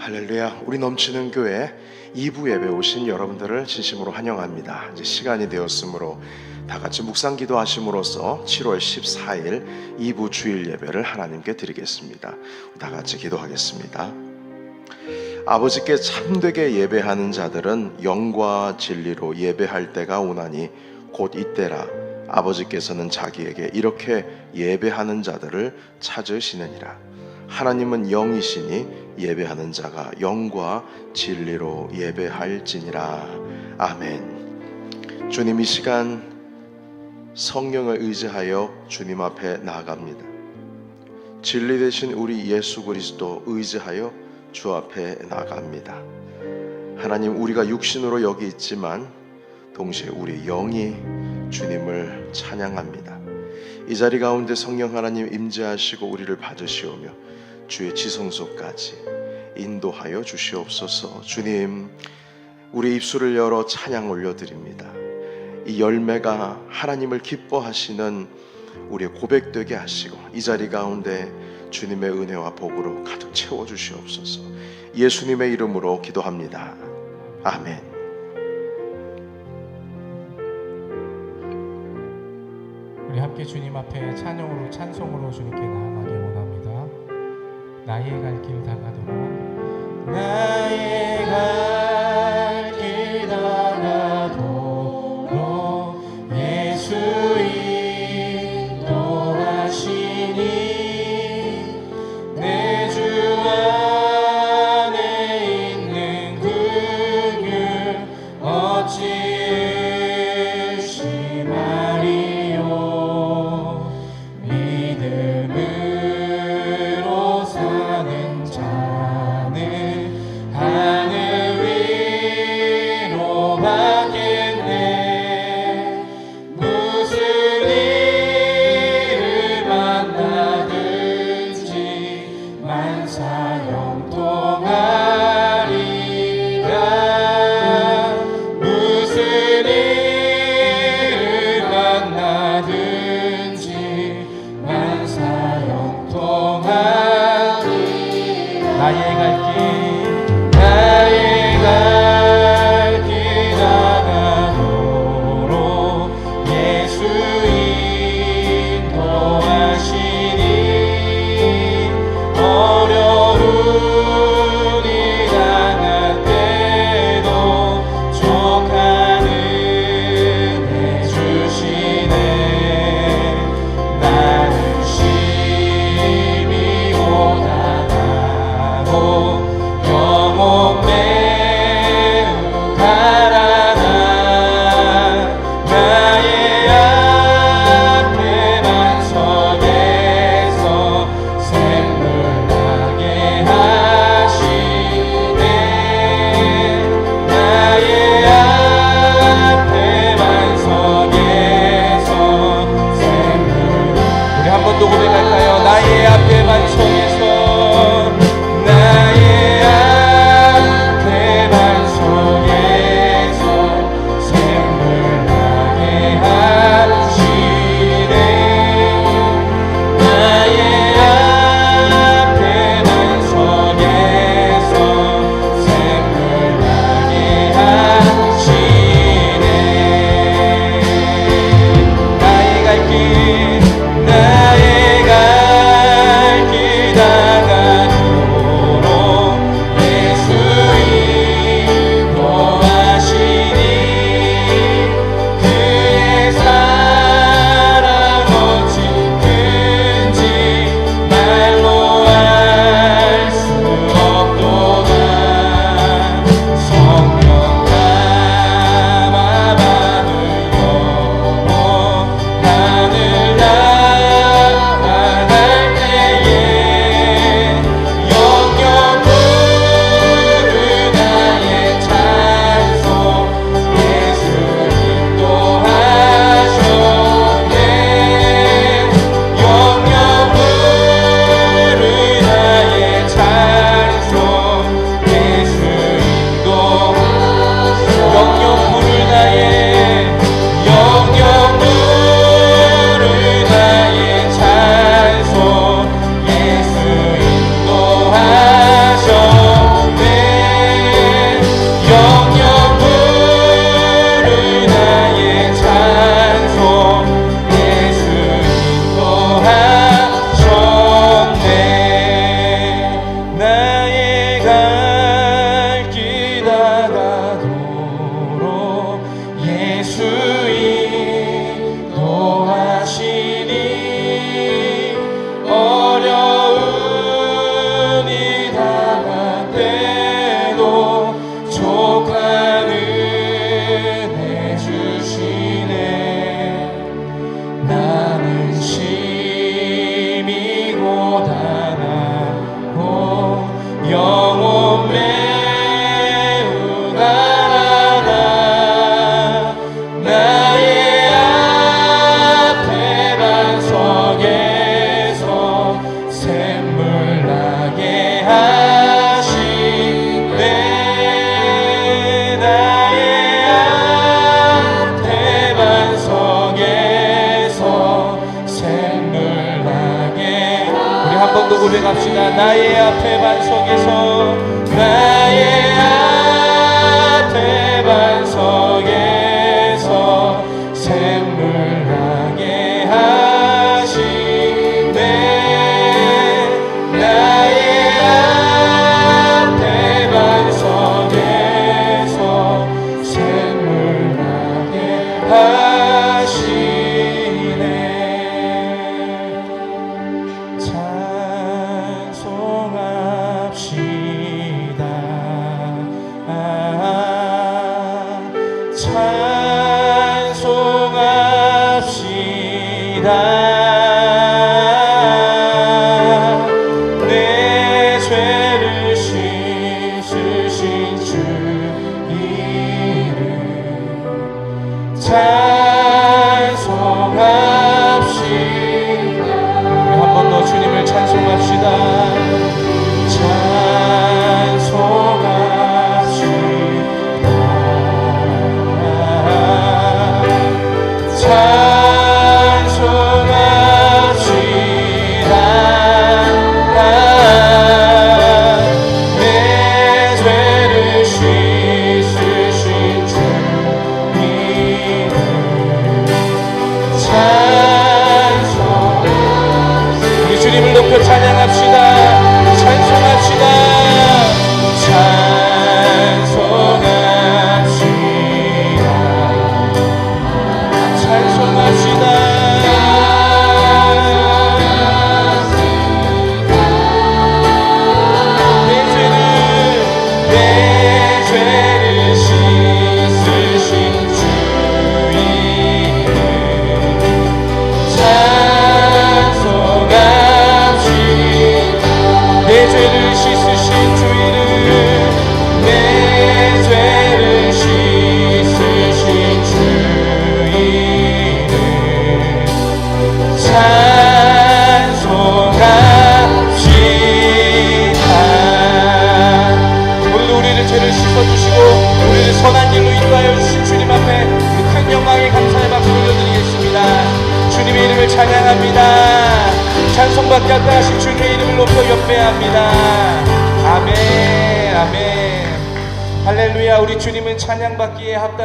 할렐루야. 우리 넘치는 교회 2부 예배 오신 여러분들을 진심으로 환영합니다. 이제 시간이 되었으므로 다 같이 묵상 기도하심으로써 7월 14일 2부 주일 예배를 하나님께 드리겠습니다. 다 같이 기도하겠습니다. 아버지께 참되게 예배하는 자들은 영과 진리로 예배할 때가 오나니 곧 이때라 아버지께서는 자기에게 이렇게 예배하는 자들을 찾으시느니라 하나님은 영이시니 예배하는 자가 영과 진리로 예배할지니라 아멘 주님 이 시간 성령을 의지하여 주님 앞에 나아갑니다 진리 되신 우리 예수 그리스도 의지하여 주 앞에 나갑니다. 하나님 우리가 육신으로 여기 있지만 동시에 우리 영이 주님을 찬양합니다. 이 자리 가운데 성령 하나님 임재하시고 우리를 받으시오며 주의 지성소까지 인도하여 주시옵소서. 주님 우리 입술을 열어 찬양 올려드립니다. 이 열매가 하나님을 기뻐하시는 우리의 고백되게 하시고 이 자리 가운데 주님의 은혜와 복으로 가득 채워 주시옵소서. 예수님의 이름으로 기도합니다. 아멘. 우리 함께 주님 앞에 찬양으로 찬송으로 주님께 원합니다. 나의 갈 길 다가도록. 나의 갈 만사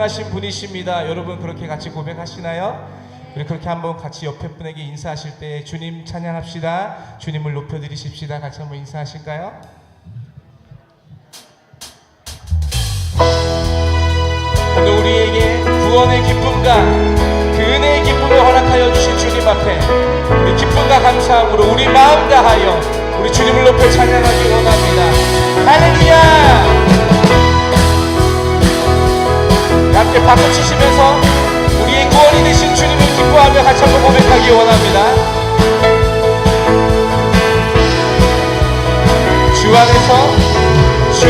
합당하신 분이십니다 여러분 그렇게 같이 고백하시나요? 우리 그렇게 한번 같이 옆에 분에게 인사하실 때 주님 찬양합시다 주님을 높여드리십시다 같이 한번 인사하실까요? 오늘 우리에게 구원의 기쁨과 그 은혜의 기쁨을 허락하여 주신 주님 앞에 우리 기쁨과 감사함으로 우리 마음 다하여 우리 주님을 높여 찬양하기 원합니다. 할렐루야! 함께 박수 치시면서 우리의 구원이 되신 주님을 기뻐하며 같이 한번 고백하기 원합니다. 주 안에서 주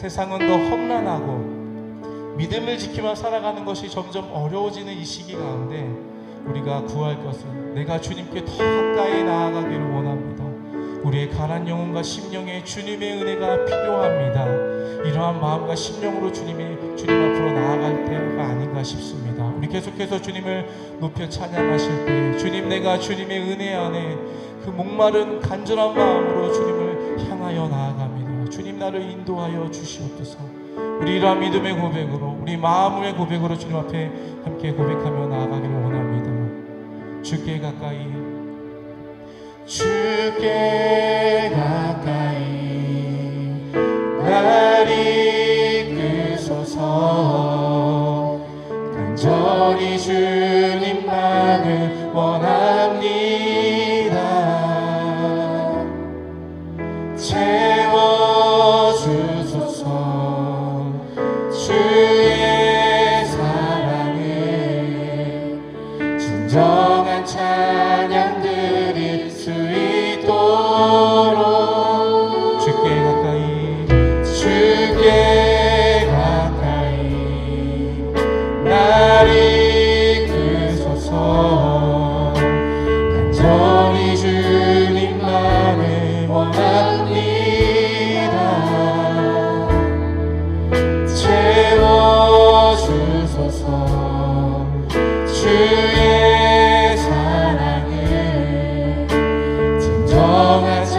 세상은 더 험난하고 믿음을 지키며 살아가는 것이 점점 어려워지는 이 시기 가운데 우리가 구할 것은 내가 주님께 더 가까이 나아가기를 원합니다. 우리의 가난 영혼과 심령에 주님의 은혜가 필요합니다. 이러한 마음과 심령으로 주님이 주님 앞으로 나아갈 때가 아닌가 싶습니다. 우리 계속해서 주님을 높여 찬양하실 때 주님 내가 주님의 은혜 안에 그 목마른 간절한 마음으로 주님을 향하여 나아 나를 인도하여 주시옵소서. 우리 이러한 믿음의 고백으로 우리 마음의 고백으로 주님 앞에 함께 고백하며 나아가기를 원합니다. 주께 가까이 주께 가까이 날 이끄소서 간절히 주님만을 원합니다. long as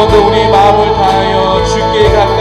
번도 우리 마음을 다하여 주께 가까이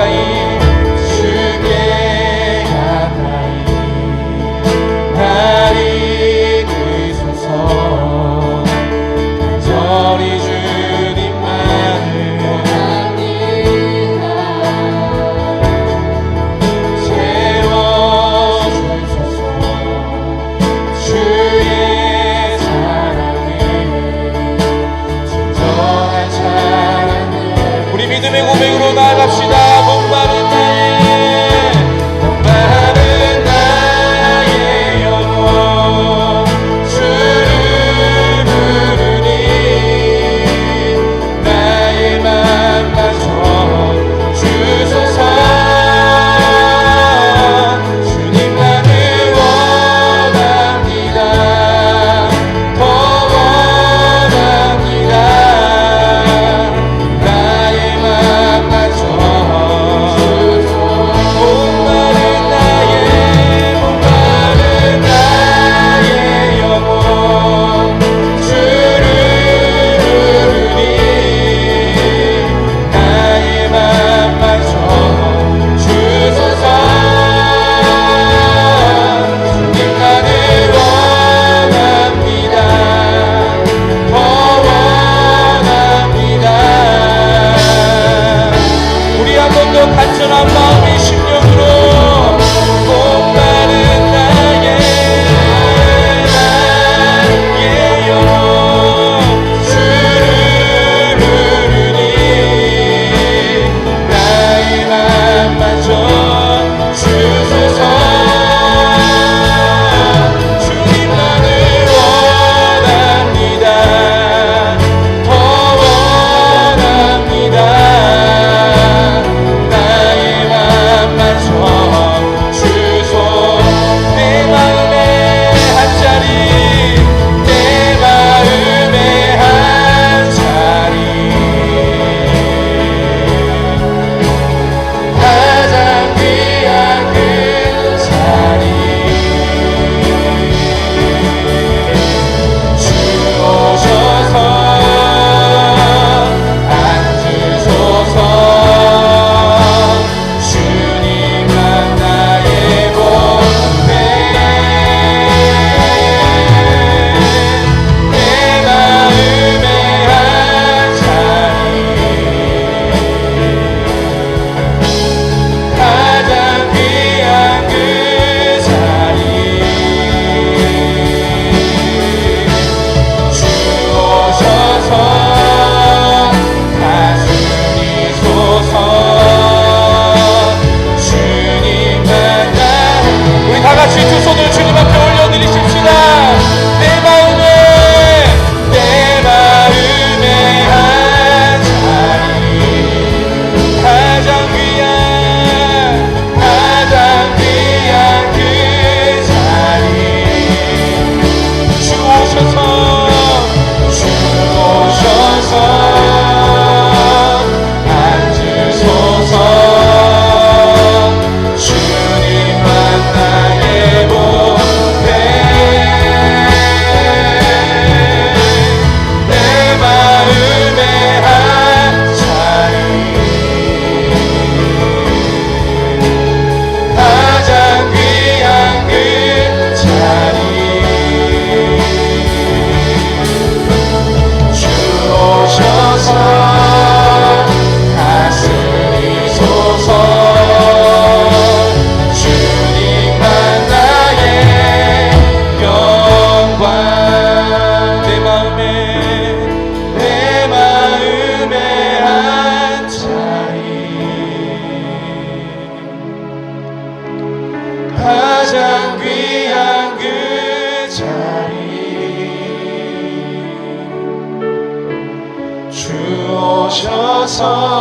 주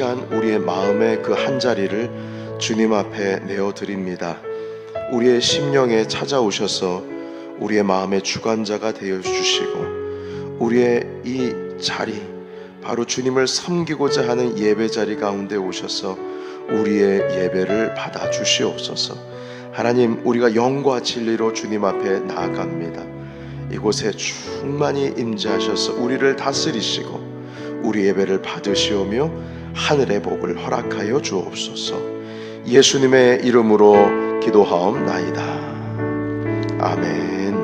시간 우리의 마음의 그 한 자리를 주님 앞에 내어 드립니다. 우리의 심령에 찾아오셔서 우리의 마음의 주관자가 되어 주시고 우리의 이 자리 바로 주님을 섬기고자 하는 예배 자리 가운데 오셔서 우리의 예배를 받아 주시옵소서. 하나님 우리가 영과 진리로 주님 앞에 나아갑니다. 이곳에 충만히 임재하셔서 우리를 다스리시고 우리 예배를 받으시오며 하늘의 복을 허락하여 주옵소서. 예수님의 이름으로 기도하옵나이다. 아멘.